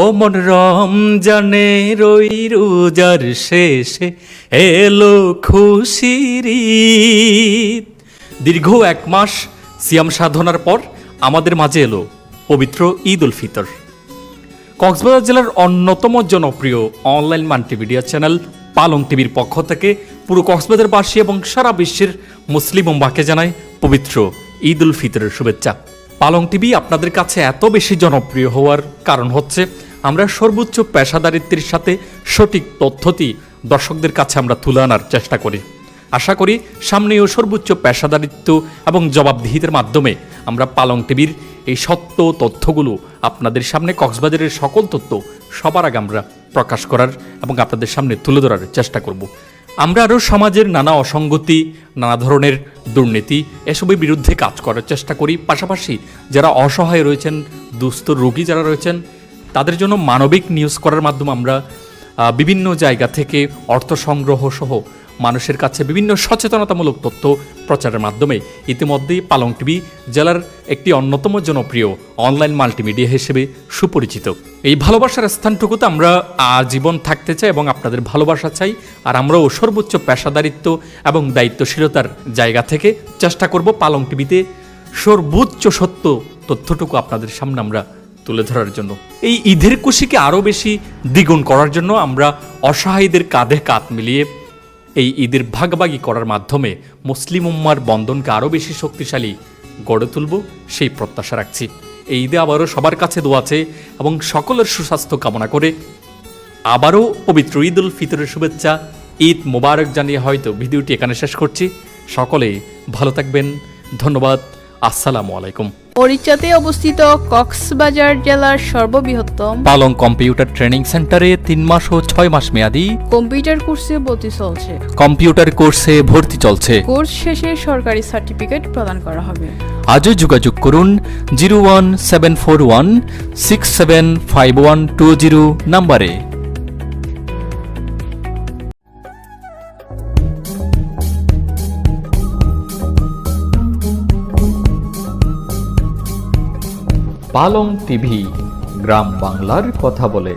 ও মন রম জানে রই রোজার শেষে এলো খুশির। দীর্ঘ এক মাস সিয়াম সাধনার পর আমাদের মাঝে এলো পবিত্র ঈদ উল ফিতর কক্সবাজার জেলার অন্যতম জনপ্রিয় অনলাইন মাল্টিমিডিয়া চ্যানেল পালং টিভির পক্ষ থেকে পুরো কক্সবাজারবাসী এবং সারা বিশ্বের মুসলিম উম্মাকে জানায় পবিত্র ঈদ উল ফিতরের শুভেচ্ছা পালং টিভি আপনাদের কাছে এত বেশি জনপ্রিয় হওয়ার কারণ হচ্ছে আমরা সর্বোচ্চ পেশাদারিত্বের সাথে সঠিক তথ্যটি দর্শকদের কাছে আমরা তুলে আনার চেষ্টা করি। আশা করি সামনেও সর্বোচ্চ পেশাদারিত্ব এবং জবাবদিহিতার মাধ্যমে আমরা পালং টিভির এই সত্য তথ্যগুলো আপনাদের সামনে, কক্সবাজারের সকল তথ্য সবার আগে আমরা প্রকাশ করার এবং আপনাদের সামনে তুলে ধরার চেষ্টা করব। আমরা আরও সমাজের নানা অসঙ্গতি, নানা ধরনের দুর্নীতি এসবের বিরুদ্ধে কাজ করার চেষ্টা করি। পাশাপাশি যারা অসহায় রয়েছেন, দুস্থ রোগী যারা রয়েছেন তাদের জন্য মানবিক নিউজ করার মাধ্যমে আমরা বিভিন্ন জায়গা থেকে অর্থ সংগ্রহ সহ মানুষের কাছে বিভিন্ন সচেতনতামূলক তথ্য প্রচারের মাধ্যমে ইতিমধ্যেই পালং টিভি জেলার একটি অন্যতম জনপ্রিয় অনলাইন মাল্টিমিডিয়া হিসেবে সুপরিচিত। এই ভালোবাসার স্থানটুকুতে আমরা আজীবন থাকতে চাই এবং আপনাদের ভালোবাসা চাই, আর আমরাও সর্বোচ্চ পেশাদারিত্ব এবং দায়িত্বশীলতার জায়গা থেকে চেষ্টা করব পালং টিভিতে সর্বোচ্চ সত্য তথ্যটুকু আপনাদের সামনে আমরা তুলে ধরার জন্য। এই ঈদের খুশিকে আরও বেশি দ্বিগুণ করার জন্য আমরা অসহায়ীদের কাঁধে কাঁধ মিলিয়ে এই ঈদের ভাগাভাগি করার মাধ্যমে মুসলিম উম্মার বন্ধনকে আরও বেশি শক্তিশালী গড়ে তুলব সেই প্রত্যাশা রাখছি। এই ঈদে আবারও সবার কাছে দোয়াছে এবং সকলের সুস্বাস্থ্য কামনা করে আবারও পবিত্র ঈদ উল ফিতরের শুভেচ্ছা, ঈদ মোবারক জানিয়ে হয়তো ভিডিওটি এখানে শেষ করছি। সকলে ভালো থাকবেন। ধন্যবাদ। আসসালামু আলাইকুম। পরিচাতে অবস্থিত কক্সবাজার জেলার সর্ববৃহত্তম। পালং কম্পিউটার ট্রেনিং সেন্টারে তিন মাস ও ছয় মাস মেয়াদি। কম্পিউটার কোর্সে ভর্তি চলছে। কম্পিউটার কোর্সে ভর্তি চলছে। কোর্স শেষে সরকারি সার্টিফিকেট প্রদান করা হবে। আজও যোগাযোগ করুন zero one seven four one six seven five one two zero নাম্বারে। পালং টিভি গ্রাম বাংলার কথা বলে।